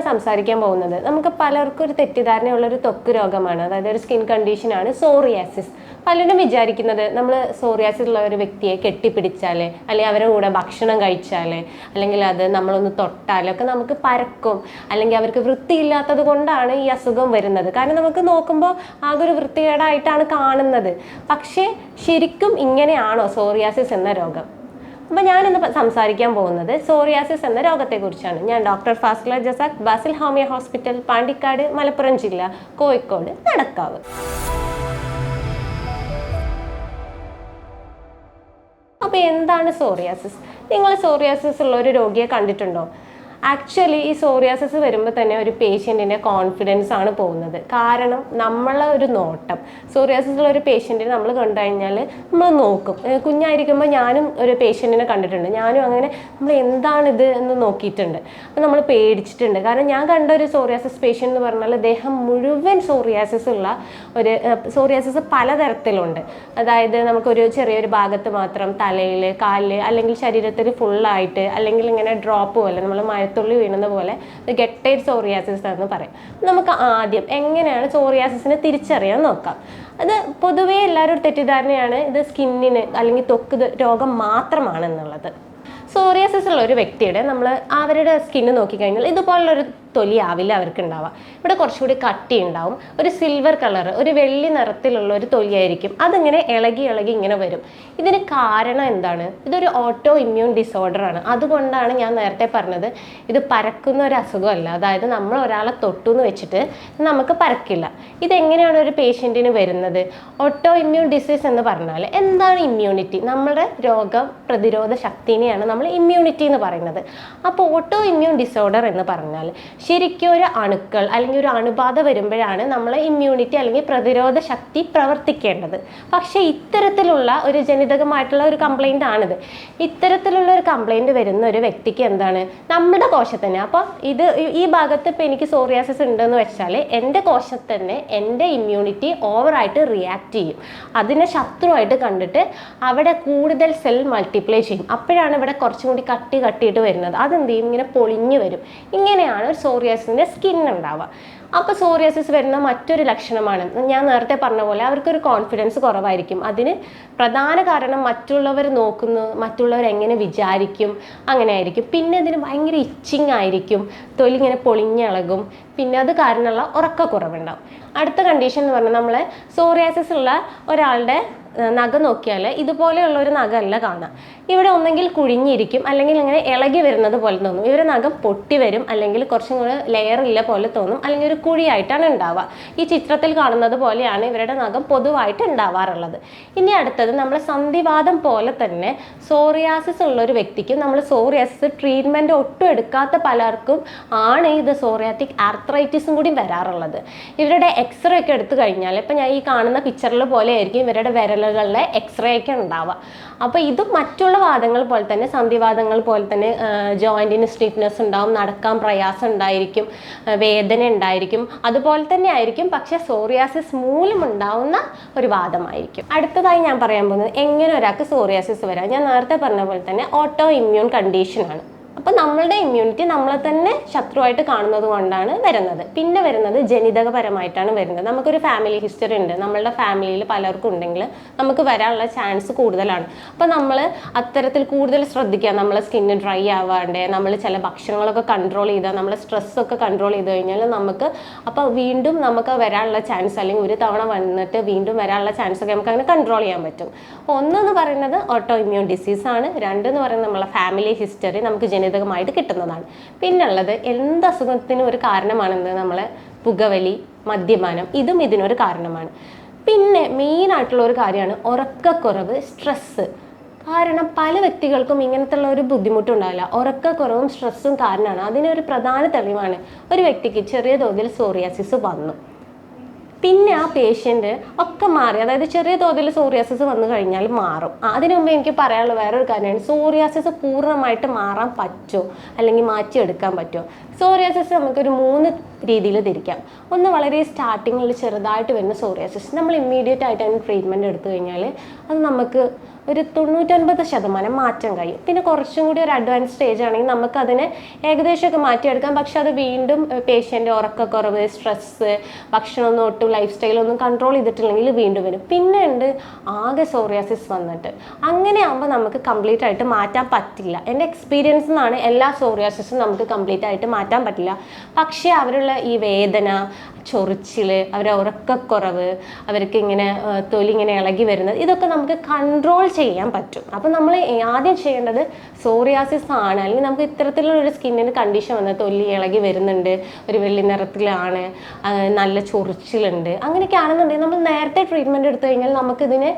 ഞാൻ സംസാരിക്കാൻ പോകുന്നത്. നമുക്ക് പലർക്കും ഒരു തെറ്റിദ്ധാരണയുള്ള ഒരു ത്വക്ക് രോഗമാണ്. അതായത് ഒരു സ്കിൻ കണ്ടീഷനാണ് സോറിയാസിസ്. പലരും വിചാരിക്കുന്നത് നമ്മൾ സോറിയാസിസ് ഉള്ള ഒരു വ്യക്തിയെ കെട്ടിപ്പിടിച്ചാൽ അല്ലെങ്കിൽ അവരുടെ കൂടെ ഭക്ഷണം കഴിച്ചാൽ അല്ലെങ്കിൽ അത് നമ്മളൊന്ന് തൊട്ടാലൊക്കെ നമുക്ക് പരക്കും. അല്ലെങ്കിൽ അവർക്ക് വൃത്തിയില്ലാത്തത് കൊണ്ടാണ് ഈ അസുഖം വരുന്നത്. കാരണം നമുക്ക് നോക്കുമ്പോൾ ആകെ ഒരു വൃത്തികേടായിട്ടാണ് കാണുന്നത്. പക്ഷേ ശരിക്കും ഇങ്ങനെയാണോ സോറിയാസിസ് എന്ന രോഗം? അപ്പോൾ ഞാനിന്ന് സംസാരിക്കാൻ പോകുന്നത് സോറിയാസിസ് എന്ന രോഗത്തെക്കുറിച്ചാണ്. ഞാൻ doctor Fasla Jasakh Basil homoeo hospital Pandikkad Malappuram ജില്ല കോഴിക്കോട് നടക്കാവ്. അപ്പോൾ എന്താണ് സോറിയാസിസ്? നിങ്ങൾ സോറിയാസിസ് ഉള്ള ഒരു രോഗിയെ കണ്ടിട്ടുണ്ടോ? ആക്ച്വലി ഈ സോറിയാസിസ് വരുമ്പോൾ തന്നെ ഒരു പേഷ്യന്റിന്റെ കോൺഫിഡൻസ് ആണ് പോകുന്നത്. കാരണം നമ്മളെ ഒരു നോട്ടം. സോറിയാസിസ് ഉള്ള ഒരു പേഷ്യന്റിനെ നമ്മൾ കണ്ടു കഴിഞ്ഞാൽ നമ്മൾ നോക്കും. കുഞ്ഞായിരിക്കുമ്പോൾ ഞാനും ഒരു പേഷ്യന്റിനെ കണ്ടിട്ടുണ്ട്. ഞാനും അങ്ങനെ നമ്മൾ എന്താണിത് എന്ന് നോക്കിയിട്ടുണ്ട്. അപ്പോൾ നമ്മൾ പേടിച്ചിട്ടുണ്ട്. കാരണം ഞാൻ കണ്ട ഒരു സോറിയാസിസ് പേഷ്യന്റ് എന്ന് പറഞ്ഞാൽ അദ്ദേഹം മുഴുവൻ സോറിയാസിസ് ഉള്ള ഒരു സോറിയാസിസ് പലതരത്തിലുണ്ട്. അതായത് നമുക്കൊരു ചെറിയൊരു ഭാഗത്ത് മാത്രം തലയിൽ കാലിൽ അല്ലെങ്കിൽ ശരീരത്തിൽ ഫുള്ളായിട്ട് അല്ലെങ്കിൽ ഇങ്ങനെ ഡ്രോപ്പ് പോലെ നമ്മൾ മഴത്തുള്ളി വീണത് പോലെ ഗെട്ടൈഡ് സോറിയാസിസ് എന്ന് പറയും. നമുക്ക് ആദ്യം എങ്ങനെയാണ് സോറിയാസിസിനെ തിരിച്ചറിയാൻ നോക്കാം. അത് പൊതുവേ എല്ലാവരും തെറ്റിദ്ധാരണയാണ് ഇത് സ്കിന്നിന് അല്ലെങ്കിൽ തൊക്ക് രോഗം മാത്രമാണെന്നുള്ളത്. സോറിയാസിസ് ഉള്ള ഒരു വ്യക്തിയുടെ നമ്മൾ അവരുടെ സ്കിന്ന് നോക്കിക്കഴിഞ്ഞാൽ ഇതുപോലുള്ളൊരു തൊലി ആവില്ല അവർക്ക് ഉണ്ടാവുക ഇവിടെ കുറച്ചുകൂടി കട്ടി ഉണ്ടാവും ഒരു സിൽവർ കളർ ഒരു വെള്ളി നിറത്തിലുള്ള ഒരു തൊലിയായിരിക്കും. അതിങ്ങനെ ഇളകി ഇളകി ഇങ്ങനെ വരും. ഇതിന് കാരണം എന്താണ്? ഇതൊരു ഓട്ടോ ഇമ്മ്യൂൺ ഡിസോർഡർ ആണ്. അതുകൊണ്ടാണ് ഞാൻ നേരത്തെ പറഞ്ഞത് ഇത് പരക്കുന്ന ഒരു അസുഖമല്ല. അതായത് നമ്മൾ ഒരാളെ തൊട്ടു എന്ന് വെച്ചിട്ട് നമുക്ക് പരക്കില്ല. ഇതെങ്ങനെയാണ് ഒരു പേഷ്യന്റിന് വരുന്നത്? ഓട്ടോ ഇമ്മ്യൂൺ ഡിസീസ് എന്ന് പറഞ്ഞാൽ എന്താണ് ഇമ്മ്യൂണിറ്റി നമ്മുടെ രോഗ പ്രതിരോധ ശക്തിനെയാണ് നമ്മൾ ഇമ്മ്യൂണിറ്റി എന്ന് പറയുന്നത്. അപ്പോൾ ഓട്ടോ ഇമ്മ്യൂൺ ഡിസോർഡർ എന്ന് പറഞ്ഞാൽ ശരിക്കും ഒരു അണുക്കൾ അല്ലെങ്കിൽ ഒരു അണുബാധ വരുമ്പോഴാണ് നമ്മൾ ഇമ്മ്യൂണിറ്റി അല്ലെങ്കിൽ പ്രതിരോധ ശക്തി പ്രവർത്തിക്കേണ്ടത്. പക്ഷേ ഇത്തരത്തിലുള്ള ഒരു ജനിതകമായിട്ടുള്ള ഒരു കംപ്ലൈന്റ് ആണിത്. ഇത്തരത്തിലുള്ള ഒരു കംപ്ലൈന്റ് വരുന്ന ഒരു വ്യക്തിക്ക് എന്താണ്? നമ്മുടെ കോശത്തന്നെ അപ്പോൾ ഇത് ഈ- ഈ ഭാഗത്ത് ഇപ്പോൾ എനിക്ക് സോറിയാസിസ് ഉണ്ടെന്ന് വെച്ചാൽ എന്റെ കോശത്തന്നെ എന്റെ ഇമ്മ്യൂണിറ്റി ഓവറായിട്ട് റിയാക്ട് ചെയ്യും. അതിനെ ശത്രുവായിട്ട് കണ്ടിട്ട് അവിടെ കൂടുതൽ സെൽ മൾട്ടിപ്ലൈ ചെയ്യും. അപ്പോഴാണ് ഇവിടെ കുറച്ചും കൂടി കട്ടി കട്ടിയിട്ട് വരുന്നത്. അതെന്ത് ചെയ്യും? ഇങ്ങനെ പൊളിഞ്ഞു വരും. ഇങ്ങനെയാണ് ഒരു സോറിയാസിന്റെ സ്കിൻ അപ്പോൾ സോറിയാസിസ് വരുന്ന മറ്റൊരു ലക്ഷണമാണ്. ഞാൻ നേരത്തെ പറഞ്ഞ പോലെ അവർക്കൊരു കോൺഫിഡൻസ് കുറവായിരിക്കും. അതിന് പ്രധാന കാരണം മറ്റുള്ളവർ നോക്കുന്നു മറ്റുള്ളവർ എങ്ങനെ വിചാരിക്കും അങ്ങനെ ആയിരിക്കും. പിന്നെ അതിന് ഭയങ്കര ഇച്ചിങ് ആയിരിക്കും. തൊലി ഇങ്ങനെ പൊളിഞ്ഞിളകും പിന്നെ അത് കാരണമുള്ള ഉറക്കക്കുറവുണ്ടാവും. അടുത്ത കണ്ടീഷൻ എന്ന് പറഞ്ഞാൽ നമ്മൾ സോറിയാസിസ് ഉള്ള ഒരാളുടെ നഖം നോക്കിയാൽ ഇതുപോലെയുള്ള ഒരു നഖമല്ല കാണാം ഇവിടെ ഒന്നെങ്കിൽ കുഴിഞ്ഞിരിക്കും അല്ലെങ്കിൽ ഇങ്ങനെ ഇളകി വരുന്നത് പോലെ തോന്നും. ഇവരെ നഖം പൊട്ടി വരും അല്ലെങ്കിൽ കുറച്ചും കൂടെ ലെയർ ഇല്ല പോലെ തോന്നും അല്ലെങ്കിൽ ഒരു കുഴിയായിട്ടാണ് ഉണ്ടാവുക. ഈ ചിത്രത്തിൽ കാണുന്നത് പോലെയാണ് ഇവരുടെ നഖം പൊതുവായിട്ട് ഉണ്ടാവാറുള്ളത്. ഇനി അടുത്തത് നമ്മൾ സന്ധിവാദം പോലെ തന്നെ സോറിയാസിസ് ഉള്ള ഒരു വ്യക്തിക്കും നമ്മൾ സോറിയാസിസ് ട്രീറ്റ്മെന്റ് ഒട്ടും എടുക്കാത്ത പലർക്കും ആണ് ഇത് സോറിയാറ്റിക് ആർത്രൈറ്റിസും കൂടി വരാറുള്ളത്. ഇവരുടെ എക്സ്റേ ഒക്കെ എടുത്തു കഴിഞ്ഞാൽ ഇപ്പം ഞാൻ ഈ കാണുന്ന പിക്ചറിൽ പോലെ ആയിരിക്കും ഇവരുടെ വിരലുകളിലെ എക്സ്റേ ഒക്കെ ഉണ്ടാവുക. അപ്പോൾ ഇത് മറ്റുള്ള വാദങ്ങൾ പോലെ തന്നെ സന്ധിവാദങ്ങൾ പോലെ തന്നെ ജോയിന്റിന് സ്റ്റിഫ്നെസ് ഉണ്ടാവും നടക്കാൻ പ്രയാസം ഉണ്ടായിരിക്കും വേദന ഉണ്ടായിരിക്കും അതുപോലെ തന്നെ ആയിരിക്കും. പക്ഷെ സോറിയാസിസ് മൂലം ഉണ്ടാവുന്ന ഒരു വാദമായിരിക്കും. അടുത്തതായി ഞാൻ പറയാൻ പോകുന്നത് എങ്ങനെ ഒരാൾക്ക് സോറിയാസിസ് വരാം. ഞാൻ നേരത്തെ പറഞ്ഞ പോലെ തന്നെ ഓട്ടോ ഇമ്മ്യൂൺ കണ്ടീഷനാണ് അപ്പോൾ നമ്മളുടെ ഇമ്മ്യൂണിറ്റി നമ്മളെ തന്നെ ശത്രുവായിട്ട് കാണുന്നത് കൊണ്ടാണ് വരുന്നത്. പിന്നെ വരുന്നത് ജനിതകപരമായിട്ടാണ് വരുന്നത്. നമുക്കൊരു ഫാമിലി ഹിസ്റ്ററി ഉണ്ട്. നമ്മളുടെ ഫാമിലിയിൽ പലർക്കും ഉണ്ടെങ്കിൽ നമുക്ക് വരാനുള്ള ചാൻസ് കൂടുതലാണ്. അപ്പോൾ നമ്മൾ അത്തരത്തിൽ കൂടുതൽ ശ്രദ്ധിക്കുക. നമ്മളെ സ്കിന്ന് ഡ്രൈ ആവാണ്ട് നമ്മൾ ചില ഭക്ഷണങ്ങളൊക്കെ കൺട്രോൾ ചെയ്താൽ നമ്മളെ സ്ട്രെസ്സൊക്കെ കൺട്രോൾ ചെയ്ത് കഴിഞ്ഞാൽ നമുക്ക് അപ്പോൾ വീണ്ടും നമുക്ക് വരാനുള്ള ചാൻസ് അല്ലെങ്കിൽ ഒരു തവണ വന്നിട്ട് വീണ്ടും വരാനുള്ള ചാൻസ് ഒക്കെ നമുക്ക് അങ്ങനെ കൺട്രോൾ ചെയ്യാൻ പറ്റും. ഒന്നെന്ന് പറയുന്നത് ഓട്ടോ ഇമ്മ്യൂൺ ഡിസീസാണ് ആണ്. രണ്ടെന്ന് പറയുന്നത് നമ്മളെ ഫാമിലി ഹിസ്റ്ററി നമുക്ക് ജനിതകമായിട്ട് കിട്ടുന്നതാണ്. പിന്നുള്ളത് എന്ത് അസുഖത്തിനും ഒരു കാരണമാണെന്ന് നമ്മൾ പുകവലി മദ്യപാനം ഇതും ഇതിനൊരു കാരണമാണ്. പിന്നെ മെയിൻ ആയിട്ടുള്ള ഒരു കാര്യമാണ് ഉറക്കക്കുറവ് സ്ട്രെസ്സ് കാരണം പല വ്യക്തികൾക്കും ഇങ്ങനത്തുള്ള ഒരു ബുദ്ധിമുട്ടുണ്ടാവില്ല. ഉറക്കക്കുറവും സ്ട്രെസ്സും കാരണമാണ്. അതിനൊരു പ്രധാന തെളിവാണ്. ഒരു വ്യക്തിക്ക് ചെറിയ തോതിൽ സോറിയാസിസ് വന്നു. പിന്നെ ആ പേഷ്യന്റ് ഒക്കെ മാറി. അതായത് ചെറിയ തോതിൽ സോറിയാസിസ് വന്നു കഴിഞ്ഞാൽ മാറും. അതിനു മുമ്പ് എനിക്ക് പറയാനുള്ള വേറൊരു കാര്യമാണ്. സോറിയാസിസ് പൂർണമായിട്ട് മാറാൻ പറ്റുമോ അല്ലെങ്കിൽ മാറ്റിയെടുക്കാൻ പറ്റുമോ സോറിയാസിസ് നമുക്കൊരു മൂന്ന് രീതിയിൽ തിരിക്കാം. ഒന്ന് വളരെ സ്റ്റാർട്ടിങ്ങിൽ ചെറുതായിട്ട് വരുന്ന സോറിയാസിസ് നമ്മൾ ഇമ്മീഡിയറ്റ് ആയിട്ട് അതിന് ട്രീറ്റ്മെന്റ് എടുത്തു കഴിഞ്ഞാൽ അത് നമുക്ക് ഒരു തൊണ്ണൂറ്റൊൻപത് ശതമാനം മാറ്റം കഴിയും. പിന്നെ കുറച്ചും കൂടി ഒരു അഡ്വാൻസ് സ്റ്റേജ് ആണെങ്കിൽ നമുക്കതിനെ ഏകദേശമൊക്കെ മാറ്റിയെടുക്കാം. പക്ഷെ അത് വീണ്ടും പേഷ്യന്റ് ഉറക്കക്കുറവ് സ്ട്രെസ്സ് ഭക്ഷണമൊന്നും ഒട്ടും ലൈഫ് സ്റ്റൈലൊന്നും കൺട്രോൾ ചെയ്തിട്ടില്ലെങ്കിൽ വീണ്ടും വരും. പിന്നെ ഉണ്ട് ആകെ സോറിയാസിസ് വന്നിട്ട്. അങ്ങനെ ആകുമ്പോൾ നമുക്ക് കംപ്ലീറ്റ് ആയിട്ട് മാറ്റാൻ പറ്റില്ല. എന്റെ എക്സ്പീരിയൻസ് നിന്നാണ് എല്ലാ സോറിയാസിസും നമുക്ക് കംപ്ലീറ്റ് ആയിട്ട് മാറ്റാൻ പറ്റില്ല. പക്ഷേ അവരുള്ള ഈ വേദന ചൊറിച്ചിൽ അവരെ ഉറക്കക്കുറവ് അവർക്ക് ഇങ്ങനെ തൊലി ഇങ്ങനെ ഇളകി വരുന്നത് ഇതൊക്കെ നമുക്ക് കൺട്രോൾ ചെയ്യാൻ പറ്റും. അപ്പം നമ്മൾ ആദ്യം ചെയ്യേണ്ടത് സോറിയാസിസ് ആണ്. അല്ലെങ്കിൽ നമുക്ക് ഇത്തരത്തിലുള്ള ഒരു സ്കിന്നിന് കണ്ടീഷൻ വന്നത് തൊലി ഇളകി വരുന്നുണ്ട് ഒരു വെള്ളി നിറത്തിലാണ് നല്ല ചൊറിച്ചിലുണ്ട്. അങ്ങനെയൊക്കെ ആണെന്നുണ്ടെങ്കിൽ നമ്മൾ നേരത്തെ ട്രീറ്റ്മെന്റ് എടുത്തു കഴിഞ്ഞാൽ നമുക്കിതിന്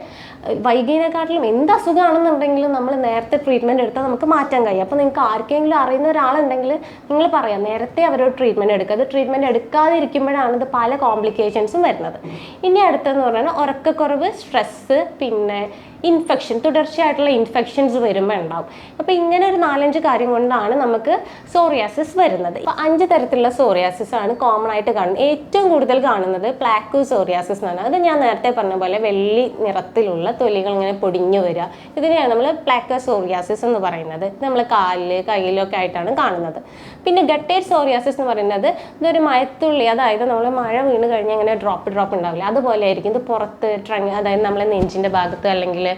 വൈകിയതിനെക്കാട്ടിലും എന്ത് അസുഖമാണെന്നുണ്ടെങ്കിലും നമ്മൾ നേരത്തെ ട്രീറ്റ്മെന്റ് എടുത്താൽ നമുക്ക് മാറ്റാൻ കഴിയും. അപ്പോൾ നിങ്ങൾക്ക് ആർക്കെങ്കിലും അറിയുന്ന ഒരാളുണ്ടെങ്കിൽ നിങ്ങൾ പറയാം നേരത്തെ അവരോട് ട്രീറ്റ്മെന്റ് എടുക്കുക. അത് ട്രീറ്റ്മെന്റ് എടുക്കാതിരിക്കുമ്പോഴാണ് ഇത് പല കോംപ്ലിക്കേഷൻസും വരുന്നത്. ഇനി അടുത്തെന്ന് പറഞ്ഞാൽ ഉറക്കക്കുറവ് സ്ട്രെസ്സ് പിന്നെ ഇൻഫെക്ഷൻ തുടർച്ചയായിട്ടുള്ള ഇൻഫെക്ഷൻസ് വരുമ്പോൾ ഉണ്ടാവും. അപ്പോൾ ഇങ്ങനെ ഒരു നാലഞ്ച് കാര്യം കൊണ്ടാണ് നമുക്ക് സോറിയാസിസ് വരുന്നത്. ഇപ്പോൾ അഞ്ച് തരത്തിലുള്ള സോറിയാസിസ് ആണ് കോമൺ ആയിട്ട് കാണുന്നത്. ഏറ്റവും കൂടുതൽ കാണുന്നത് പ്ലാക്കു സോറിയാസിസ് എന്നാണ്. അത് ഞാൻ നേരത്തെ പറഞ്ഞ പോലെ വെള്ളി നിറത്തിലുള്ള തൊലികൾ ഇങ്ങനെ പൊടിഞ്ഞു വരിക. ഇതിനെയാണ് നമ്മൾ പ്ലാക്കോ സോറിയാസിസ് എന്ന് പറയുന്നത്. നമ്മൾ കാലിൽ കയ്യിലൊക്കെ ആയിട്ടാണ് കാണുന്നത്. പിന്നെ ഗട്ടേറ്റ് സോറിയാസിസ് എന്ന് പറയുന്നത് ഇതൊരു മയത്തുള്ളി അതായത് നമ്മൾ മഴ വീണ് കഴിഞ്ഞാൽ ഇങ്ങനെ ഡ്രോപ്പ് ഡ്രോപ്പ് ഉണ്ടാവില്ല. അതുപോലെ ആയിരിക്കും. ഇത് പുറത്ത് ട്രങ് അതായത് നമ്മളെ നെഞ്ചിന്റെ ഭാഗത്ത് അല്ലെങ്കിൽ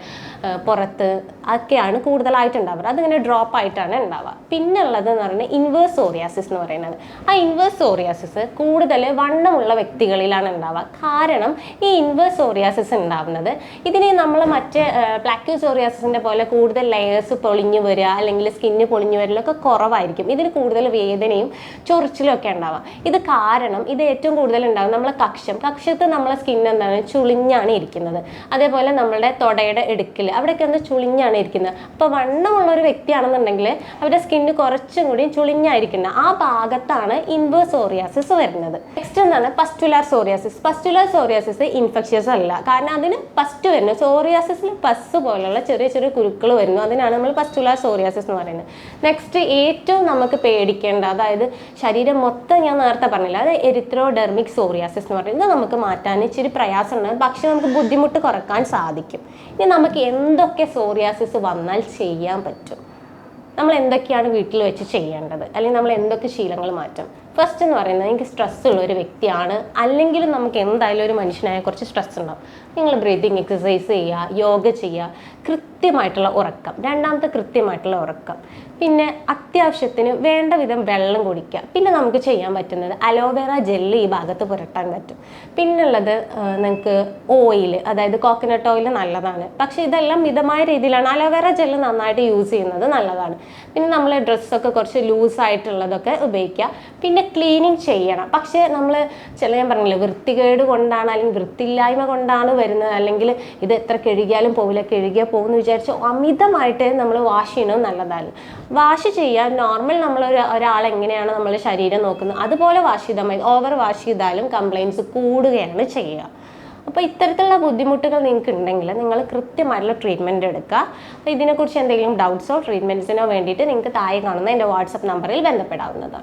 പുറത്ത് ഒക്കെയാണ് കൂടുതലായിട്ട് ഉണ്ടാവുക അതിങ്ങനെ ഡ്രോപ്പ് ആയിട്ടാണ് ഉണ്ടാവുക. പിന്നെ ഉള്ളത് എന്ന് പറയുന്നത് ഇൻവേഴ്സ് സോറിയാസിസ് എന്ന് പറയുന്നത്. ആ ഇൻവേഴ്സ് സോറിയാസിസ് കൂടുതൽ വണ്ണമുള്ള വ്യക്തികളിലാണ് ഉണ്ടാവുക. കാരണം ഈ ഇൻവേഴ്സ് സോറിയാസിസ് ഉണ്ടാവുന്നത് ഇതിനെ നമ്മൾ മറ്റേ പ്ലാക്യൂ സോറിയാസിസിന്റെ പോലെ കൂടുതൽ ലെയേഴ്സ് പൊളിഞ്ഞു വരിക അല്ലെങ്കിൽ സ്കിന്ന് പൊളിഞ്ഞു വരലൊക്കെ കുറവായിരിക്കും. ഇതിന് കൂടുതൽ വേദനയും ചൊറിച്ചിലും ഒക്കെ ഉണ്ടാവുക. ഇത് കാരണം ഇത് ഏറ്റവും കൂടുതൽ ഉണ്ടാകും നമ്മളെ കക്ഷം. കക്ഷത്ത് നമ്മളെ സ്കിൻ എന്താണ്? ചുളിഞ്ഞാണ് ഇരിക്കുന്നത്. അതേപോലെ നമ്മളുടെ തൊടയുടെ ഇടുക്കിൽ അവിടെയൊക്കെ ഒന്ന് ചുളിഞ്ഞാണ് ഇരിക്കുന്നത് അപ്പോൾ വണ്ണമുള്ള ഒരു വ്യക്തിയാണെന്നുണ്ടെങ്കിൽ അവരുടെ സ്കിന്ന് കുറച്ചും കൂടി ചുളിഞ്ഞായിരിക്കുന്നത് ആ ഭാഗത്താണ് ഇൻവേഴ്സ് സോറിയാസിസ് വരുന്നത്. നെക്സ്റ്റ് എന്താണ്? Pustular psoriasis pustular psoriasis infectious അല്ല. കാരണം അതിന് പസ്റ്റ് വരുന്നു. സോറിയാസിസിൽ പസ് പോലുള്ള ചെറിയ ചെറിയ കുരുക്കൾ വരുന്നു. അതിനാണ് നമ്മൾ പസ്റ്റുലാർ സോറിയാസിസ് എന്ന് പറയുന്നത് നെക്സ്റ്റ് ഏറ്റവും നമുക്ക് പേടിക്കേണ്ട അതായത് ശരീരം മൊത്തം ഞാൻ നേരത്തെ പറഞ്ഞില്ല അത് എരിത്രോഡെർമിക് സോറിയാസിസ് എന്ന് പറയുന്നത് നമുക്ക് മാറ്റാൻ ഇച്ചിരി പ്രയാസമുണ്ട്. പക്ഷേ നമുക്ക് ബുദ്ധിമുട്ട് കുറയ്ക്കാൻ സാധിക്കും. ഇനി നമുക്ക് എന്തൊക്കെ സോറിയാസിസ് വന്നാൽ ചെയ്യാൻ പറ്റും? നമ്മൾ എന്തൊക്കെയാണ് വീട്ടിൽ വെച്ച് ചെയ്യേണ്ടത്? അല്ലെങ്കിൽ നമ്മൾ എന്തൊക്കെ ശീലങ്ങൾ മാറ്റും? ഫസ്റ്റ് എന്ന് പറയുന്നത് എനിക്ക് സ്ട്രെസ് ഉള്ള ഒരു വ്യക്തിയാണ്. അല്ലെങ്കിലും നമുക്ക് എന്തായാലും ഒരു മനുഷ്യനായ കുറച്ച് സ്ട്രെസ് ഉണ്ടാവും. നിങ്ങൾ ബ്രീതിങ് എക്സസൈസ് ചെയ്യുക യോഗ ചെയ്യുക. കൃത്യമായിട്ടുള്ള ഉറക്കം. രണ്ടാമത്തെ കൃത്യമായിട്ടുള്ള ഉറക്കം. പിന്നെ അത്യാവശ്യത്തിന് വേണ്ട വിധം വെള്ളം കുടിക്കുക. പിന്നെ നമുക്ക് ചെയ്യാൻ പറ്റുന്നത് അലോവേറ ജെല്ല് ഈ ഭാഗത്ത് പുരട്ടാൻ പറ്റും. പിന്നുള്ളത് നിങ്ങൾക്ക് ഓയിൽ അതായത് കോക്കനട്ട് ഓയിൽ നല്ലതാണ്. പക്ഷേ ഇതെല്ലാം മിതമായ രീതിയിലാണ്. അലോവേറ ജെല്ല് നന്നായിട്ട് യൂസ് ചെയ്യുന്നത് നല്ലതാണ്. പിന്നെ നമ്മൾ ഡ്രസ്സൊക്കെ കുറച്ച് ലൂസായിട്ടുള്ളതൊക്കെ ഉപയോഗിക്കുക. പിന്നെ ക്ലീനിങ് ചെയ്യണം. പക്ഷേ നമ്മൾ ചില ഞാൻ പറഞ്ഞില്ലേ വൃത്തികേട് കൊണ്ടാണ് അല്ലെങ്കിൽ വൃത്തിയില്ലായ്മ കൊണ്ടാണ് വരുന്നത്. അല്ലെങ്കിൽ ഇത് എത്ര കഴുകിയാലും പോവില്ല കഴുകിയാൽ പോകുമെന്ന് വിചാരിച്ച് അമിതമായിട്ട് നമ്മൾ വാഷ് ചെയ്യണത് നല്ലതാണ് വാഷ് ചെയ്യാൻ നോർമൽ നമ്മൾ ഒരു ഒരാൾ എങ്ങനെയാണ് നമ്മുടെ ശരീരം നോക്കുന്നത്? അതുപോലെ വാഷ് ചെയ്താൽ മതി. ഓവർ വാഷ് ചെയ്താലും കംപ്ലയിൻസ് കൂടുകയാണ് ചെയ്യുക. അപ്പോൾ ഇത്തരത്തിലുള്ള ബുദ്ധിമുട്ടുകൾ നിങ്ങൾക്ക് ഉണ്ടെങ്കിൽ നിങ്ങൾ കൃത്യമായിട്ടുള്ള ട്രീറ്റ്മെന്റ് എടുക്കുക. അപ്പോൾ ഇതിനെക്കുറിച്ച് എന്തെങ്കിലും ഡൗട്ട്സോ ട്രീറ്റ്മെന്റ്സിനോ വേണ്ടിയിട്ട് നിങ്ങൾക്ക് താഴെ കാണുന്ന എന്റെ വാട്സപ്പ് നമ്പറിൽ ബന്ധപ്പെടാവുന്നതാണ്.